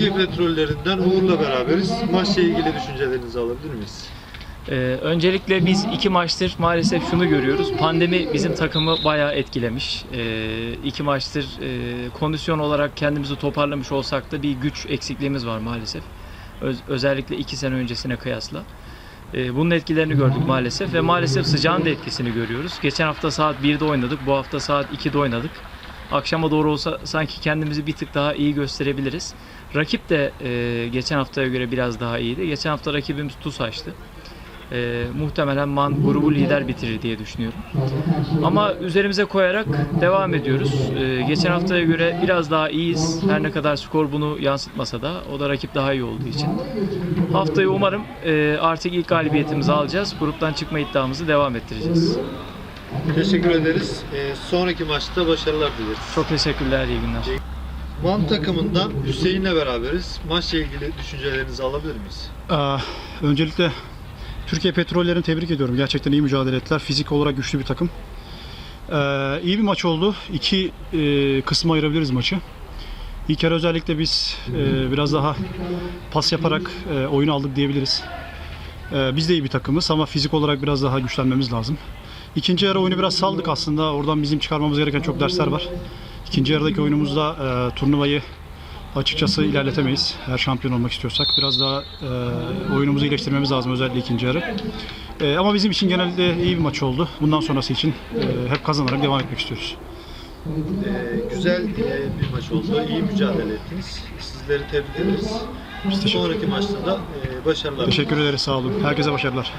Türkiye Petrollerinden Uğur'la beraberiz. Maçla ilgili düşüncelerinizi alabilir miyiz? Ee, öncelikle biz iki maçtır maalesef şunu görüyoruz. Pandemi bizim takımı bayağı etkilemiş. Ee, iki maçtır e, kondisyon olarak kendimizi toparlamış olsak da bir güç eksikliğimiz var maalesef. Öz- özellikle iki sene öncesine kıyasla. Ee, bunun etkilerini gördük maalesef ve maalesef sıcağın da etkisini görüyoruz. Geçen hafta saat 1'de oynadık, bu hafta saat 2'de oynadık. Akşama doğru olsa sanki kendimizi bir tık daha iyi gösterebiliriz. Rakip de e, geçen haftaya göre biraz daha iyiydi. Geçen hafta rakibimiz TUSAŞ'tı. E, muhtemelen MAN grubu lider bitirir diye düşünüyorum. Ama üzerimize koyarak devam ediyoruz. E, geçen haftaya göre biraz daha iyiyiz. Her ne kadar skor bunu yansıtmasa da o da rakip daha iyi olduğu için. Haftayı umarım e, artık ilk galibiyetimizi alacağız. Gruptan çıkma iddiamızı devam ettireceğiz. Teşekkür ederiz. Ee, sonraki maçta başarılar dileriz. Çok teşekkürler, iyi günler. Man takımından Hüseyin'le beraberiz. Maçla ilgili düşüncelerinizi alabilir miyiz? Aa, öncelikle Türkiye Petrollerini tebrik ediyorum. Gerçekten iyi mücadele ettiler. Fizik olarak güçlü bir takım. Ee, iyi bir maç oldu. İki e, kısma ayırabiliriz maçı. İlk yarı özellikle biz e, biraz daha pas yaparak e, oyunu aldık diyebiliriz. E, biz de iyi bir takımız ama fizik olarak biraz daha güçlenmemiz lazım. İkinci yarı oyunu biraz saldık aslında. Oradan bizim çıkarmamız gereken çok dersler var. İkinci yarıdaki oyunumuzda e, turnuvayı açıkçası ilerletemeyiz. Eğer şampiyon olmak istiyorsak biraz daha e, oyunumuzu iyileştirmemiz lazım özellikle ikinci yarı. E, ama bizim için genelde iyi bir maç oldu. Bundan sonrası için e, hep kazanarak devam etmek istiyoruz. Ee, güzel e, bir maç oldu. İyi mücadele ettiniz. Sizleri tebrik ederiz. Sonraki maçta da e, başarılar. Teşekkür ederiz sağ olun. Herkese başarılar.